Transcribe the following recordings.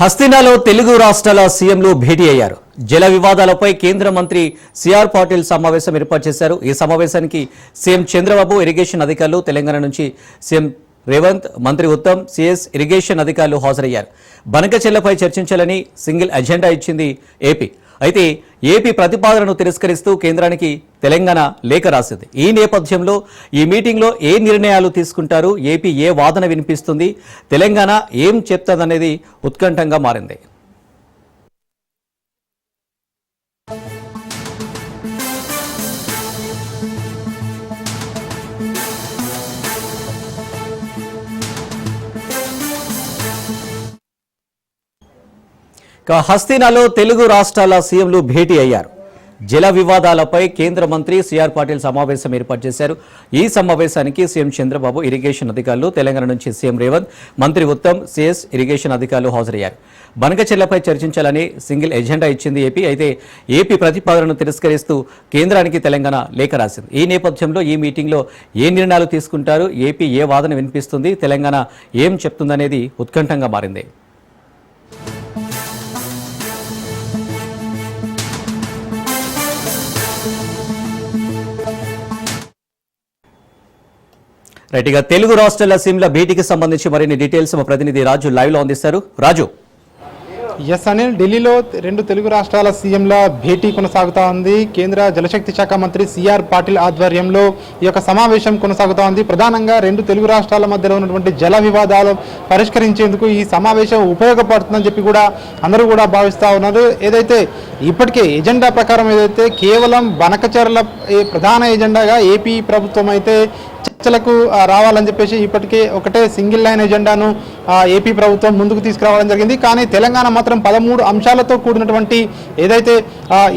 హస్తినాలో తెలుగు రాష్ట్రాల సీఎంలు భేటీ అయ్యారు. జల వివాదాలపై కేంద్ర మంత్రి సిఆర్ పాటిల్ సమావేశం ఏర్పాటు చేశారు. ఈ సమావేశానికి సీఎం చంద్రబాబు ఇరిగేషన్ అధికారులు తెలంగాణ నుంచి సీఎం రేవంత్ మంత్రి ఉత్తమ్ సిఎస్ ఇరిగేషన్ అధికారులు హాజరయ్యారు. బనకచెల్లపై చర్చించాలని సింగిల్ అజెండా ఇచ్చింది ఏపీ. అయితే ఏపీ ప్రతిపాదనను తిరస్కరిస్తూ కేంద్రానికి తెలంగాణ లేఖ రాసింది. ఈ నేపథ్యంలో ఈ మీటింగ్లో ఏ నిర్ణయాలు తీసుకుంటారు? ఏపీ ఏ వాదన వినిపిస్తుంది? తెలంగాణ ఏం చెప్తుందనేది ఉత్కంఠంగా మారింది. హస్తినాలో తెలుగు రాష్ట్రాల సీఎంలు భేటీ అయ్యారు. జల వివాదాలపై కేంద్ర మంత్రి సిఆర్ పాటిల్ సమావేశం ఏర్పాటు చేశారు. ఈ సమావేశానికి సీఎం చంద్రబాబు ఇరిగేషన్ అధికారులు తెలంగాణ నుంచి సీఎం రేవంత్ మంత్రి ఉత్తమ్ సిఎస్ ఇరిగేషన్ అధికారులు హాజరయ్యారు. బనకచెల్లపై చర్చించాలని సింగిల్ ఎజెండా ఇచ్చింది ఏపీ. అయితే ఏపీ ప్రతిపాదనను తిరస్కరిస్తూ కేంద్రానికి తెలంగాణ లేఖ రాసింది. ఈ నేపథ్యంలో ఈ మీటింగ్లో ఏ నిర్ణయాలు తీసుకుంటారు? ఏపీ ఏ వాదన వినిపిస్తుంది? తెలంగాణ ఏం చెప్తుందనేది ఉత్కంఠంగా మారింది. రైట్ ఇక తెలుగు రాష్ట్రాల సీమ్ల భేటీకి సంబంధించి మరిన్ని డీటెయిల్స్ మా ప్రతినిధి రాజు లైవ్లో అందిస్తారు. రాజు. ఎస్ అనిల్ ఢిల్లీలో రెండు తెలుగు రాష్ట్రాల సీఎంల భేటీ కొనసాగుతా ఉంది. కేంద్ర జలశక్తి శాఖ మంత్రి సిఆర్ పాటిల్ ఆధ్వర్యంలో ఈ యొక్క సమావేశం కొనసాగుతా ఉంది. ప్రధానంగా రెండు తెలుగు రాష్ట్రాల మధ్యలో ఉన్నటువంటి జల వివాదాలు పరిష్కరించేందుకు ఈ సమావేశం ఉపయోగపడుతుందని చెప్పి కూడా అందరూ కూడా భావిస్తూ ఉన్నారు. ఏదైతే ఇప్పటికే ఎజెండా ప్రకారం ఏదైతే కేవలం బనకచర్ల ప్రధాన ఎజెండాగా ఏపీ ప్రభుత్వం అయితే చర్చలకు రావాలని చెప్పేసి ఇప్పటికే ఒకటే సింగిల్ లైన్ ఎజెండాను ఏపీ ప్రభుత్వం ముందుకు తీసుకురావడం జరిగింది. కానీ తెలంగాణ మాత్రం పదమూడు అంశాలతో కూడినటువంటి ఏదైతే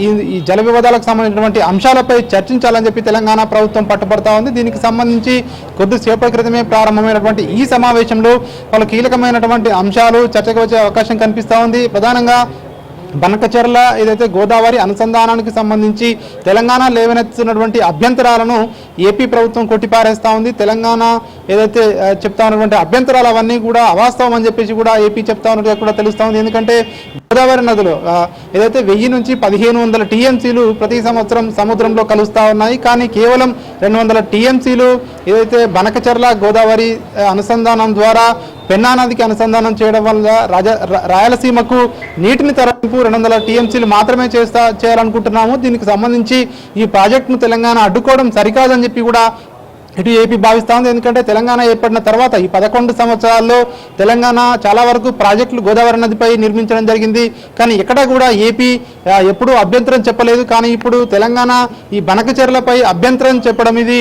ఈ ఈ జల వివాదాలకు సంబంధించినటువంటి అంశాలపై చర్చించాలని చెప్పి తెలంగాణ ప్రభుత్వం పట్టుబడతా ఉంది. దీనికి సంబంధించి కొద్దిసేపటి క్రితమే ప్రారంభమైనటువంటి ఈ సమావేశంలో పలు కీలకమైనటువంటి అంశాలు చర్చకు వచ్చే అవకాశం కనిపిస్తూ ఉంది. ప్రధానంగా బనకచెర్ల ఏదైతే గోదావరి అనుసంధానానికి సంబంధించి తెలంగాణ లేవనెత్తున్నటువంటి అభ్యంతరాలను ఏపీ ప్రభుత్వం కొట్టిపారేస్తూ ఉంది. తెలంగాణ ఏదైతే చెప్తా ఉన్నటువంటి అభ్యంతరాలు అవన్నీ కూడా అవాస్తవం అని చెప్పేసి కూడా ఏపీ చెప్తా ఉన్నట్టుగా కూడా తెలుస్తూ ఉంది. ఎందుకంటే గోదావరి నదులు ఏదైతే వెయ్యి నుంచి పదిహేను వందల టీఎంసీలు ప్రతి సంవత్సరం సముద్రంలో కలుస్తూ ఉన్నాయి. కానీ కేవలం రెండు వందల టీఎంసీలు ఏదైతే బనకచెర్ల గోదావరి అనుసంధానం ద్వారా పెన్నా నదికి అనుసంధానం చేయడం వల్ల రాజ రాయలసీమకు నీటిని తరలింపు రెండు వందల టీఎంసీలు మాత్రమే చేస్తా చేయాలనుకుంటున్నాము. దీనికి సంబంధించి ఈ ప్రాజెక్టును తెలంగాణ అడ్డుకోవడం సరికాదని చెప్పి కూడా ఇటు ఏపీ భావిస్తా ఉంది ఎందుకంటే తెలంగాణ ఏర్పడిన తర్వాత ఈ పదకొండు సంవత్సరాల్లో తెలంగాణ చాలా వరకు ప్రాజెక్టులు గోదావరి నదిపై నిర్మించడం జరిగింది. కానీ ఎక్కడా కూడా ఏపీ ఎప్పుడూ అభ్యంతరం చెప్పలేదు. కానీ ఇప్పుడు తెలంగాణ ఈ బనకచెరలపై అభ్యంతరం చెప్పడం ఇది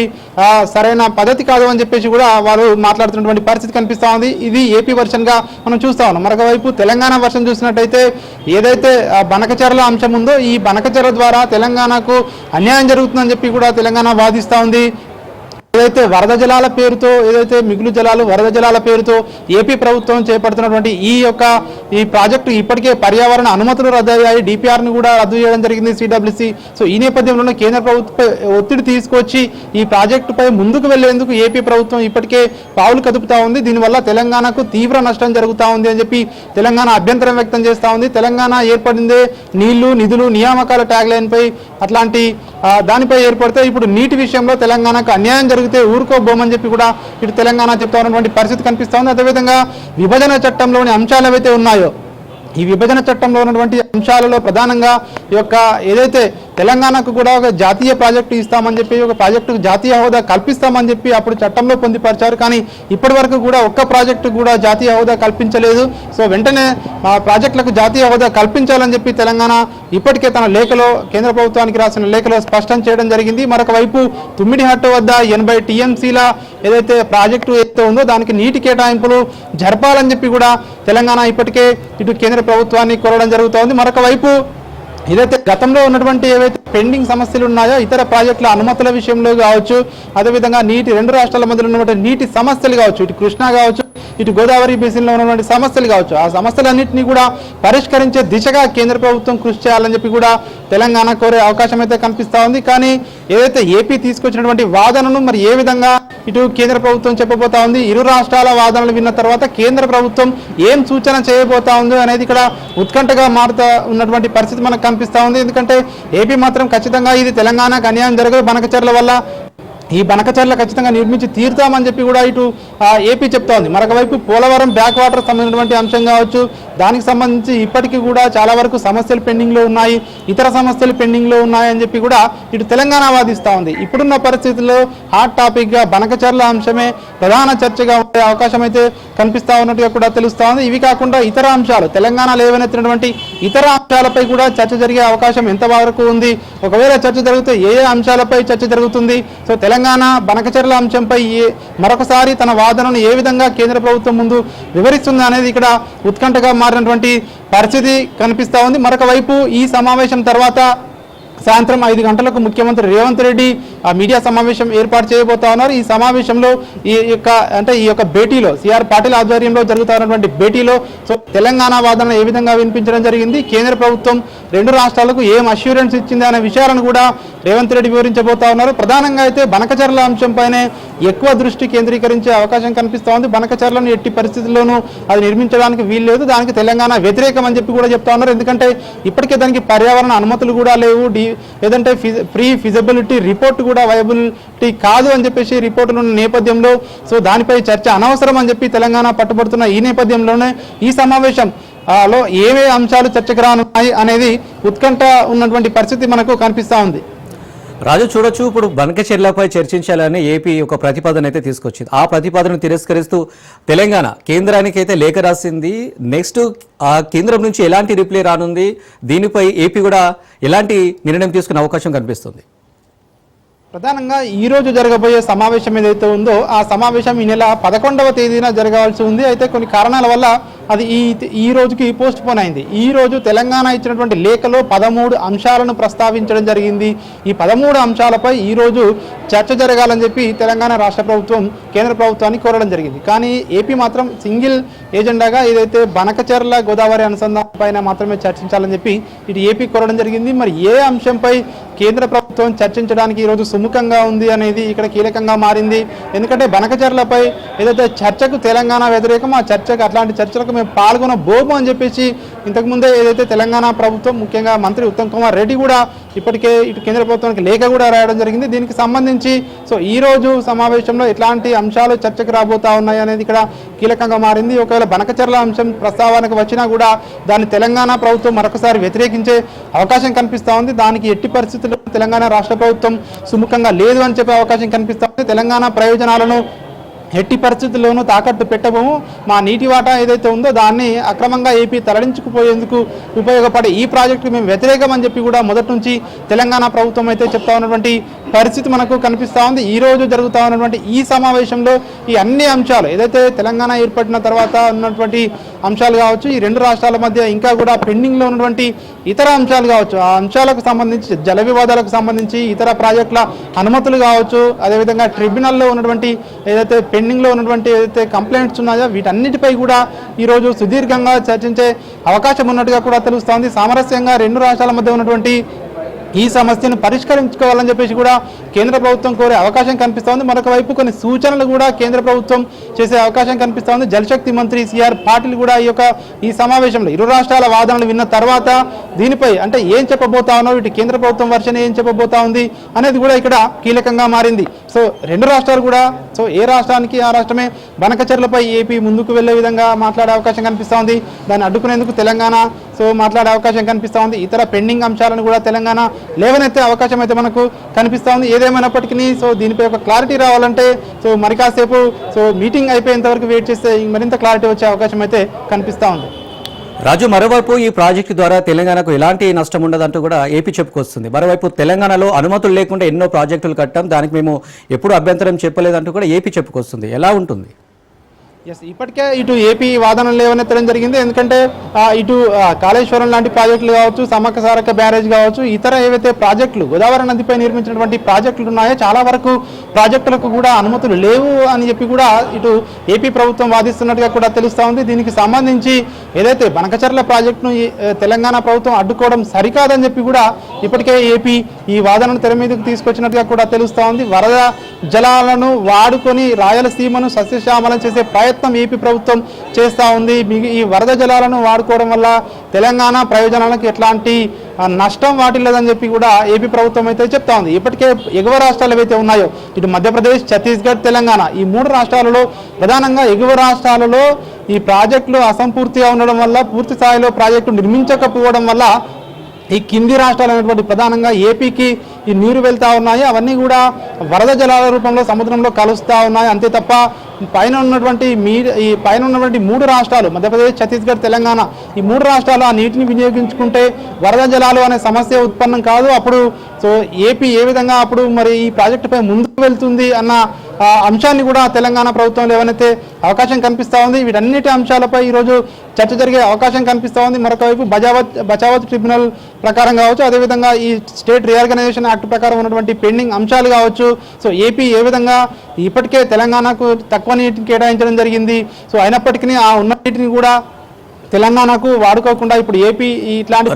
సరైన పద్ధతి కాదు అని చెప్పేసి కూడా వారు మాట్లాడుతున్నటువంటి పరిస్థితి కనిపిస్తూ ఉంది. ఇది ఏపీ వర్షన్గా మనం చూస్తా ఉన్నాం. మరొక వైపు తెలంగాణ వర్షన్ చూసినట్టయితే ఏదైతే బనకచెరల అంశం ఉందో ఈ బనకచెర్ల ద్వారా తెలంగాణకు అన్యాయం జరుగుతుందని చెప్పి కూడా తెలంగాణ వాదిస్తూ ఉంది. ఏదైతే వరద జలాల పేరుతో ఏదైతే మిగులు జలాలు వరద జలాల పేరుతో ఏపీ ప్రభుత్వం చేపడుతున్నటువంటి ఈ యొక్క ఈ ప్రాజెక్టు ఇప్పటికే పర్యావరణ అనుమతులు రద్దయ్యాయి. డిపిఆర్ను కూడా రద్దు చేయడం జరిగింది సిడబ్ల్యూసి సో ఈ నేపథ్యంలోనే కేంద్ర ప్రభుత్వ ఒత్తిడి తీసుకొచ్చి ఈ ప్రాజెక్టుపై ముందుకు వెళ్ళేందుకు ఏపీ ప్రభుత్వం ఇప్పటికే పావులు కదుపుతా ఉంది. దీనివల్ల తెలంగాణకు తీవ్ర నష్టం జరుగుతూ ఉంది అని చెప్పి తెలంగాణ అభ్యంతరం వ్యక్తం చేస్తూ ఉంది. తెలంగాణ ఏర్పడిందే నీళ్ళు నిధులు నియామకాల ట్యాగ్ లైన్ పై అట్లాంటి దానిపై ఏర్పడితే ఇప్పుడు నీటి విషయంలో తెలంగాణకు అన్యాయం జరిగితే ఊరుకోబోమని చెప్పి కూడా ఇటు తెలంగాణ చెప్తా ఉన్నటువంటి పరిస్థితి కనిపిస్తూ ఉంది. అదేవిధంగా విభజన చట్టంలోని అంశాలు ఏవైతే ఉన్నాయో ఈ విభజన చట్టంలో ఉన్నటువంటి అంశాలలో ప్రధానంగా ఈ యొక్క ఏదైతే తెలంగాణకు కూడా ఒక జాతీయ ప్రాజెక్టు ఇస్తామని చెప్పి ఒక ప్రాజెక్టుకు జాతీయ హోదా కల్పిస్తామని చెప్పి అప్పుడు చట్టంలో పొందుపరిచారు. కానీ ఇప్పటి వరకు కూడా ఒక్క ప్రాజెక్టు కూడా జాతీయ హోదా కల్పించలేదు. సో వెంటనే ఆ ప్రాజెక్టులకు జాతీయ హోదా కల్పించాలని చెప్పి తెలంగాణ ఇప్పటికే తన లేఖలో కేంద్ర ప్రభుత్వానికి రాసిన లేఖలో స్పష్టం చేయడం జరిగింది. మరొక వైపు తుమ్మిడిహట్టు వద్ద ఎనభై టీఎంసీల ఏదైతే ప్రాజెక్టు ఏదైతే ఉందో దానికి నీటి కేటాయింపులు జరపాలని చెప్పి కూడా తెలంగాణ ఇప్పటికే ఇటు కేంద్ర ప్రభుత్వాన్ని కోరడం జరుగుతోంది. మరొక వైపు ఏదైతే గతంలో ఉన్నటువంటి ఏవైతే పెండింగ్ సమస్యలు ఉన్నాయో ఇతర ప్రాజెక్టుల అనుమతుల విషయంలో కావచ్చు అదేవిధంగా నీటి రెండు రాష్ట్రాల మధ్యలో ఉన్నటువంటి నీటి సమస్యలు కావచ్చు ఇటు కృష్ణా కావచ్చు ఇటు గోదావరి బేసిన్లో ఉన్నటువంటి సమస్యలు కావచ్చు ఆ సమస్యలన్నింటినీ కూడా పరిష్కరించే దిశగా కేంద్ర ప్రభుత్వం కృషి చేయాలని చెప్పి కూడా తెలంగాణ కోరే అవకాశం అయితే కనిపిస్తూ ఉంది. కానీ ఏదైతే ఏపీ తీసుకొచ్చినటువంటి వాదనను మరి ఏ విధంగా ఇటు కేంద్ర ప్రభుత్వం చెప్పబోతా ఉంది. ఇరు రాష్ట్రాల వాదనలు విన్న తర్వాత కేంద్ర ప్రభుత్వం ఏం సూచన చేయబోతా ఉంది అనేది ఇక్కడ ఉత్కంఠగా మారుతా ఉన్నటువంటి పరిస్థితి మనకు కనిపిస్తూ ఉంది. ఎందుకంటే ఏపీ మాత్రం ఖచ్చితంగా ఇది తెలంగాణకు అన్యాయం జరగదు. బనకచర్ల వల్ల ఈ బనకచర్ల ఖచ్చితంగా నిర్మించి తీరుతామని చెప్పి కూడా ఇటు ఏపీ చెప్తా ఉంది. మరొకవైపు పోలవరం బ్యాక్ వాటర్ సంబంధించినటువంటి అంశం కావచ్చు దానికి సంబంధించి ఇప్పటికీ కూడా చాలా వరకు సమస్యలు పెండింగ్లో ఉన్నాయి ఇతర సమస్యలు పెండింగ్లో ఉన్నాయని చెప్పి కూడా ఇటు తెలంగాణ వాదిస్తూ ఉంది. ఇప్పుడున్న పరిస్థితుల్లో హాట్ టాపిక్గా బనకచర్ల అంశమే ప్రధాన చర్చగా ఉండే అవకాశం అయితే కనిపిస్తూ ఉన్నట్టుగా కూడా తెలుస్తూ ఉంది. ఇవి కాకుండా ఇతర అంశాలు తెలంగాణలో ఏవైనటువంటి ఇతర అంశాలపై కూడా చర్చ జరిగే అవకాశం ఎంతవరకు ఉంది? ఒకవేళ చర్చ జరిగితే ఏ ఏ అంశాలపై చర్చ జరుగుతుంది? సో తెలంగాణ బనకచర్ల అంశంపై ఏ మరొకసారి తన వాదనను ఏ విధంగా కేంద్ర ప్రభుత్వం ముందు వివరిస్తుంది అనేది ఇక్కడ ఉత్కంఠగా మారినటువంటి పరిస్థితి కనిపిస్తూ ఉంది. మరొక వైపు ఈ సమావేశం తర్వాత సాయంత్రం ఐదు గంటలకు ముఖ్యమంత్రి రేవంత్ రెడ్డి ఆ మీడియా సమావేశం ఏర్పాటు చేయబోతా ఉన్నారు. ఈ సమావేశంలో ఈ యొక్క అంటే ఈ యొక్క భేటీలో సిఆర్ పాటిల్ ఆధ్వర్యంలో జరుగుతున్నటువంటి భేటీలో సో తెలంగాణ వాదన ఏ విధంగా వినిపించడం జరిగింది? కేంద్ర ప్రభుత్వం రెండు రాష్ట్రాలకు ఏం అష్యూరెన్స్ ఇచ్చింది అనే విషయాలను కూడా రేవంత్ రెడ్డి వివరించబోతా ఉన్నారు. ప్రధానంగా అయితే బనకచర్ల అంశంపైనే ఎక్కువ దృష్టి కేంద్రీకరించే అవకాశం కనిపిస్తూ ఉంది. బనకచర్లను ఎట్టి పరిస్థితుల్లోనూ అది నిర్మించడానికి వీలు లేదు దానికి తెలంగాణ వ్యతిరేకం అని చెప్పి కూడా చెప్తా ఉన్నారు. ఎందుకంటే ఇప్పటికే దానికి పర్యావరణ అనుమతులు కూడా లేవు. డి లేదంటే ప్రీ ఫిజబిలిటీ రిపోర్ట్ కూడా వైబిలిటీ కాదు అని చెప్పేసి రిపోర్టులు ఉన్న నేపథ్యంలో సో దానిపై చర్చ అనవసరం అని చెప్పి తెలంగాణ పట్టుబడుతున్న ఈ నేపథ్యంలోనే ఈ సమావేశం లో ఏవే అంశాలు చర్చకు రానున్నాయి అనేది ఉత్కంఠ ఉన్నటువంటి పరిస్థితి మనకు కనిపిస్తూ ఉంది. రాజు చూడొచ్చు ఇప్పుడు బనకచెర్లపై చర్చించాలని ఏపీ ఒక ప్రతిపాదన అయితే తీసుకొచ్చింది. ఆ ప్రతిపాదనను తిరస్కరిస్తూ తెలంగాణ కేంద్రానికి అయితే లేఖ రాసింది. నెక్స్ట్ ఆ కేంద్రం నుంచి ఎలాంటి రిప్లై రానుంది? దీనిపై ఏపీ కూడా ఎలాంటి నిర్ణయం తీసుకునే అవకాశం కనిపిస్తుంది? ప్రధానంగా ఈ రోజు జరగబోయే సమావేశం ఏదైతే ఉందో ఆ సమావేశం ఈ నెల పదకొండవ తేదీన జరగాల్సి ఉంది. అయితే కొన్ని కారణాల వల్ల అది ఈ ఈ రోజుకి పోస్ట్ పోన్ అయింది. ఈ రోజు తెలంగాణ ఇచ్చినటువంటి లేఖలో పదమూడు అంశాలను ప్రస్తావించడం జరిగింది. ఈ పదమూడు అంశాలపై ఈ రోజు చర్చ జరగాలని చెప్పి తెలంగాణ రాష్ట్ర ప్రభుత్వం కేంద్ర ప్రభుత్వాన్ని కోరడం జరిగింది. కానీ ఏపీ మాత్రం సింగిల్ ఏజెండాగా ఏదైతే బనకచర్ల గోదావరి అనుసంధానం పైన మాత్రమే చర్చించాలని చెప్పి ఇటు ఏపీ కోరడం జరిగింది. మరి ఏ అంశంపై కేంద్ర ప్రభుత్వం చర్చించడానికి ఈరోజు సుముఖంగా ఉంది అనేది ఇక్కడ కీలకంగా మారింది. ఎందుకంటే బనకచర్లపై ఏదైతే చర్చకు తెలంగాణ వ్యతిరేకం ఆ చర్చకు అట్లాంటి చర్చలకు మేము పాల్గొనబోము అని చెప్పేసి ఇంతకుముందే ఏదైతే తెలంగాణ ప్రభుత్వం ముఖ్యంగా మంత్రి ఉత్తమ్ కుమార్ రెడ్డి కూడా ఇప్పటికే ఇటు కేంద్ర ప్రభుత్వానికి లేఖ కూడా రాయడం జరిగింది. దీనికి సంబంధించి సో ఈ రోజు సమావేశంలో ఎట్లాంటి అంశాలు చర్చకు రాబోతా ఉన్నాయి అనేది ఇక్కడ కీలకంగా మారింది. ఒకవేళ బనకచర్ల అంశం ప్రస్తావనకు వచ్చినా కూడా దాన్ని తెలంగాణ ప్రభుత్వం మరొకసారి వ్యతిరేకించే అవకాశం కనిపిస్తూ ఉంది. దానికి ఎట్టి పరిస్థితుల్లో తెలంగాణ రాష్ట్ర ప్రభుత్వం సుముఖంగా లేదు అని చెప్పే అవకాశం కనిపిస్తూ ఉంది. తెలంగాణ ప్రయోజనాలను ఎట్టి పరిస్థితుల్లోనూ తాకట్టు పెట్టబోము. మా నీటి వాటా ఏదైతే ఉందో దాన్ని అక్రమంగా ఏపీ తరలించుకుపోయేందుకు ఉపయోగపడే ఈ ప్రాజెక్టు మేము వ్యతిరేకం అని చెప్పి కూడా మొదటి నుంచి తెలంగాణ ప్రభుత్వం అయితే చెప్తా ఉన్నటువంటి పరిస్థితి మనకు కనిపిస్తూ ఉంది. ఈ రోజు జరుగుతూ ఉన్నటువంటి ఈ సమావేశంలో ఈ అన్ని అంశాలు ఏదైతే తెలంగాణ ఏర్పడిన తర్వాత ఉన్నటువంటి అంశాలు కావచ్చు ఈ రెండు రాష్ట్రాల మధ్య ఇంకా కూడా పెండింగ్లో ఉన్నటువంటి ఇతర అంశాలు కావచ్చు ఆ అంశాలకు సంబంధించి జల వివాదాలకు సంబంధించి ఇతర ప్రాజెక్టుల అనుమతులు కావచ్చు అదేవిధంగా ట్రిబ్యునల్లో ఉన్నటువంటి ఏదైతే పెండింగ్లో ఉన్నటువంటి ఏదైతే కంప్లైంట్స్ ఉన్నాయో వీటన్నిటిపై కూడా ఈరోజు సుదీర్ఘంగా చర్చించే అవకాశం ఉన్నట్టుగా కూడా తెలుస్తోంది. సామరస్యంగా రెండు రాష్ట్రాల మధ్య ఉన్నటువంటి ఈ సమస్యను పరిష్కరించుకోవాలని చెప్పేసి కూడా కేంద్ర ప్రభుత్వం కోరే అవకాశం కనిపిస్తోంది. మరొక వైపు కొన్ని సూచనలు కూడా కేంద్ర ప్రభుత్వం చేసే అవకాశం కనిపిస్తోంది. జలశక్తి మంత్రి సిఆర్ పాటిల్ కూడా ఈ యొక్క ఈ సమావేశంలో ఇరు రాష్ట్రాల వాదనలు విన్న తర్వాత దీనిపై అంటే ఏం చెప్పబోతా ఉన్నావు? ఇటు కేంద్ర ప్రభుత్వం వర్షన్ ఏం చెప్పబోతా ఉంది? అనేది కూడా ఇక్కడ కీలకంగా మారింది. సో రెండు రాష్ట్రాలు కూడా సో ఏ రాష్ట్రానికి ఆ రాష్ట్రమే బనకచర్లపై ఏపీ ముందుకు వెళ్ళే విధంగా మాట్లాడే అవకాశం కనిపిస్తోంది. దాన్ని అడ్డుకునేందుకు తెలంగాణ సో మాట్లాడే అవకాశం కనిపిస్తూ ఉంది. ఇతర పెండింగ్ అంశాలను కూడా తెలంగాణ లేవనెత్తే అవకాశం అయితే మనకు కనిపిస్తూ ఉంది. ఏదేమైనప్పటికీ సో దీనిపై ఒక క్లారిటీ రావాలంటే సో మరి కాసేపు సో మీటింగ్ అయిపోయేంత వరకు వెయిట్ చేస్తే మరింత క్లారిటీ వచ్చే అవకాశం అయితే కనిపిస్తూ ఉంది. రాజు మరోవైపు ఈ ప్రాజెక్టు ద్వారా తెలంగాణకు ఎలాంటి నష్టం ఉండదంటూ కూడా ఏపీ చెప్పుకొస్తుంది మరోవైపు తెలంగాణలో అనుమతులు లేకుండా ఎన్నో ప్రాజెక్టులు కట్టాం. దానికి మేము ఎప్పుడు అభ్యంతరం చెప్పలేదంటూ కూడా ఏపీ చెప్పుకొస్తుంది ఎలా ఉంటుంది? ఎస్ ఇప్పటికే ఇటు ఏపీ వాదనలు లేవనెత్తడం జరిగింది. ఎందుకంటే ఇటు కాళేశ్వరం లాంటి ప్రాజెక్టులు కావచ్చు సమ్మక్క సారక్క బ్యారేజ్ కావచ్చు ఇతర ఏవైతే ప్రాజెక్టులు గోదావరి నదిపై నిర్మించినటువంటి ప్రాజెక్టులు ఉన్నాయో చాలా వరకు ప్రాజెక్టులకు కూడా అనుమతులు లేవు అని చెప్పి కూడా ఇటు ఏపీ ప్రభుత్వం వాదిస్తున్నట్టుగా కూడా తెలుస్తూ ఉంది. దీనికి సంబంధించి ఏదైతే బనకచర్ల ప్రాజెక్టును తెలంగాణ ప్రభుత్వం అడ్డుకోవడం సరికాదని చెప్పి కూడా ఇప్పటికే ఏపీ ఈ వాదనను తెర మీదకు తీసుకొచ్చినట్టుగా కూడా తెలుస్తూ ఉంది. వరద జలాలను వాడుకొని రాయలసీమను సస్యశ్యామలం చేసే ప్రయత్నం ఏపీ ప్రభుత్వం చేస్తూ ఉంది. ఈ వరద జలాలను వాడుకోవడం వల్ల తెలంగాణ ప్రయోజనాలకు ఎట్లాంటి నష్టం వాటిల్లేదని చెప్పి కూడా ఏపీ ప్రభుత్వం అయితే చెప్తా ఉంది. ఇప్పటికే ఎగువ రాష్ట్రాలు ఏవైతే ఉన్నాయో ఇటు మధ్యప్రదేశ్ ఛత్తీస్గఢ్ తెలంగాణ ఈ మూడు రాష్ట్రాలలో ప్రధానంగా ఎగువ రాష్ట్రాలలో ఈ ప్రాజెక్టులు అసంపూర్తిగా ఉండడం వల్ల పూర్తి స్థాయిలో ప్రాజెక్టు నిర్మించకపోవడం వల్ల ఈ కింది రాష్ట్రాలు అనేటువంటి ప్రధానంగా ఏపీకి ఈ నీరు వెళ్తా ఉన్నాయి. అవన్నీ కూడా వరద జలాల రూపంలో సముద్రంలో కలుస్తూ ఉన్నాయి. అంతే తప్ప పైన ఉన్నటువంటి మీ ఈ పైన ఉన్నటువంటి మూడు రాష్ట్రాలు మధ్యప్రదేశ్ ఛత్తీస్గఢ్ తెలంగాణ ఈ మూడు రాష్ట్రాలు ఆ నీటిని వినియోగించుకుంటే వరద జలాలు అనే సమస్య ఉత్పన్నం కాదు. అప్పుడు సో ఏపీ ఏ విధంగా అప్పుడు మరి ఈ ప్రాజెక్టుపై ముందుకు వెళ్తుంది అన్న అంశాన్ని కూడా తెలంగాణ ప్రభుత్వం లేవనైతే అవకాశం కనిపిస్తూ ఉంది వీటన్నిటి అంశాలపై ఈరోజు చర్చ జరిగే అవకాశం కనిపిస్తూ ఉంది. మరొక వైపు బజావత్ బచావత్ ట్రిబ్యునల్ ప్రకారం కావచ్చు అదేవిధంగా ఈ స్టేట్ రీఆర్గనైజేషన్ యాక్ట్ ప్రకారం ఉన్నటువంటి పెండింగ్ అంశాలు కావచ్చు. సో ఏపీ ఏ విధంగా ఇప్పటికే తెలంగాణకు తక్కువ నీటిని కేటాయించడం జరిగింది. సో అయినప్పటికీ ఆ ఉన్న నీటిని కూడా తెలంగాణకు వాడుకోకుండా ఇప్పుడు ఏపీ ఇట్లాంటి